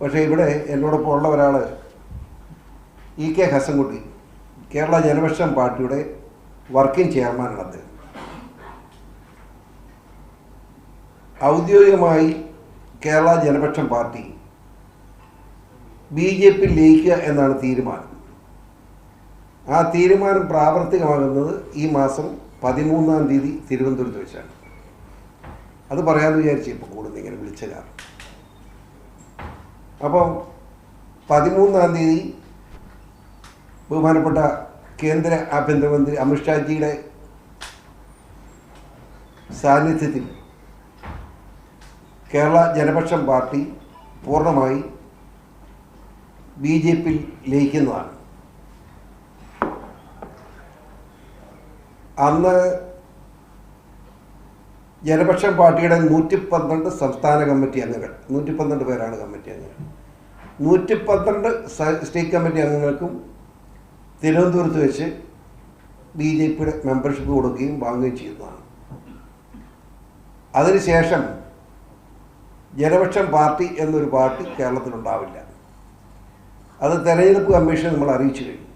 പക്ഷേ ഇവിടെ എന്നോടൊപ്പം ഉള്ള ഒരാൾ ഇ കെ ഹസൻകുട്ടി കേരള ജനപക്ഷം പാർട്ടിയുടെ വർക്കിംഗ് ചെയർമാനാണ് അദ്ദേഹം ഔദ്യോഗികമായി Kerala Janapaksham party B J P ലയിക്കുക എന്നാണ് തീരുമാനം. ആ തീരുമാനം പ്രാവർത്തികമാകുന്നത് ഈ മാസം പതിമൂന്നാം തീയതി തിരുവനന്തപുരത്ത് വെച്ചാണ്. അത് പറയാമെന്ന് വിചാരിച്ചു ഇപ്പോൾ കൂടുതൽ ഇങ്ങനെ വിളിച്ച കാരണം അപ്പം പതിമൂന്നാം തീയതി ബഹുമാനപ്പെട്ട കേന്ദ്ര ആഭ്യന്തരമന്ത്രി അമിത്ഷാജിയുടെ സാന്നിധ്യത്തിൽ കേരള ജനപക്ഷം പാർട്ടി പൂർണമായി ബി ജെ പി ലയിക്കുന്നതാണ്. അന്ന് ജനപക്ഷം പാർട്ടിയുടെ നൂറ്റി പന്ത്രണ്ട് സംസ്ഥാന കമ്മിറ്റി അംഗങ്ങൾ നൂറ്റി പന്ത്രണ്ട് പേരാണ് കമ്മിറ്റി അംഗങ്ങൾ. നൂറ്റി പന്ത്രണ്ട് സ്റ്റേറ്റ് കമ്മിറ്റി അംഗങ്ങൾക്കും തിരുവനന്തപുരത്ത് വെച്ച് ബി ജെ പിയുടെ മെമ്പർഷിപ്പ് കൊടുക്കുകയും വാങ്ങുകയും ചെയ്യുന്നതാണ്. അതിനുശേഷം ജനപക്ഷം പാർട്ടി എന്നൊരു പാർട്ടി കേരളത്തിലുണ്ടാവില്ല. അത് തെരഞ്ഞെടുപ്പ് കമ്മീഷൻ നമ്മൾ അറിയിച്ചു കഴിഞ്ഞു.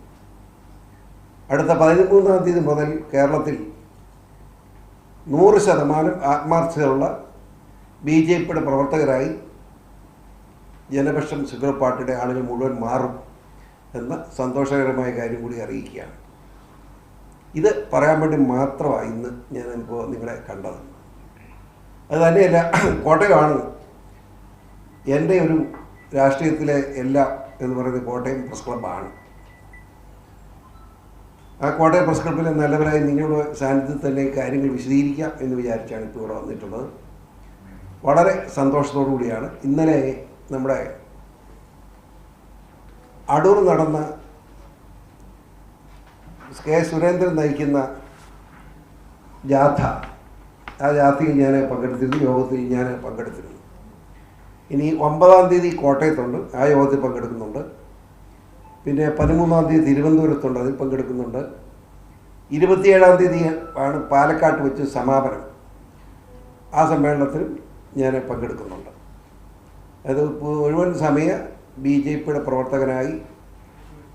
അടുത്ത പതിമൂന്നാം തീയതി മുതൽ കേരളത്തിൽ നൂറ് ശതമാനം ആത്മാർത്ഥതയുള്ള ബി ജെ പിയുടെ പ്രവർത്തകരായി ജനപക്ഷം സുഗർ പാർട്ടിയുടെ ആളുകൾ മുഴുവൻ മാറും എന്ന സന്തോഷകരമായ കാര്യം കൂടി അറിയിക്കുകയാണ്. ഇത് പറയാൻ വേണ്ടി മാത്രമാണ് ഇന്ന് ഞാൻ ഇപ്പോൾ നിങ്ങളെ കണ്ടത്. അത് തന്നെയല്ല കോട്ടയമാണ് എന്റെ ഒരു രാഷ്ട്രീയത്തിലെ എല്ലാ എന്ന് പറയുന്നത് കോട്ടയം പ്രസ് ക്ലബ്ബാണ്. ആ കോട്ടയം പ്രസ് ക്ലബ്ബിലെ നല്ലവരായി നിങ്ങളുടെ സാന്നിധ്യത്തിൽ തന്നെ കാര്യങ്ങൾ വിശദീകരിക്കാം എന്ന് വിചാരിച്ചാണ് ഇപ്പോൾ ഇവിടെ വന്നിട്ടുള്ളത്. വളരെ സന്തോഷത്തോടു കൂടിയാണ് ഇന്നലെ നമ്മുടെ അടൂർ നടന്ന കെ സുരേന്ദ്രൻ നയിക്കുന്ന ജാഥ. ആ ജാഥയിൽ ഞാൻ പങ്കെടുത്തിരുന്നു യോഗത്തിൽ ഞാൻ പങ്കെടുത്തിരുന്നു. ഇനി ഒമ്പതാം തീയതി കോട്ടയത്തുണ്ട് ആ യോഗത്തിൽ പങ്കെടുക്കുന്നുണ്ട്. പിന്നെ പതിമൂന്നാം തീയതി തിരുവനന്തപുരത്തുണ്ട് അതിൽ പങ്കെടുക്കുന്നുണ്ട്. ഇരുപത്തിയേഴാം തീയതി ആണ് പാലക്കാട്ട് വെച്ച് സമാപനം. ആ സമ്മേളനത്തിൽ ഞാൻ പങ്കെടുക്കുന്നുണ്ട്. അത് മുഴുവൻ സമയ ബി ജെ പിയുടെ പ്രവർത്തകനായി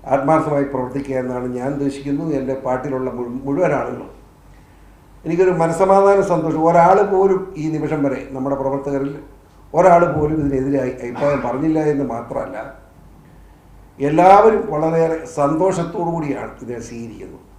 ആത്മാർത്ഥമായി പ്രവർത്തിക്കുക എന്നാണ് ഞാൻ ഉദ്ദേശിക്കുന്നു. എന്റെ പാർട്ടിയിലുള്ള മുഴു- മുഴുവൻ ആളുകളും. എനിക്കൊരു മനസമാധാന സന്തോഷം. ഒരാൾ പോലും ഈ നിമിഷം വരെ നമ്മുടെ പ്രവർത്തകരിൽ ഒരാൾ പോലും ഇതിനെതിരായി അഭിപ്രായം പറഞ്ഞില്ല എന്ന് മാത്രമല്ല എല്ലാവരും വളരെയേറെ സന്തോഷത്തോടു കൂടിയാണ് ഇതിനെ സ്വീകരിക്കുന്നത്.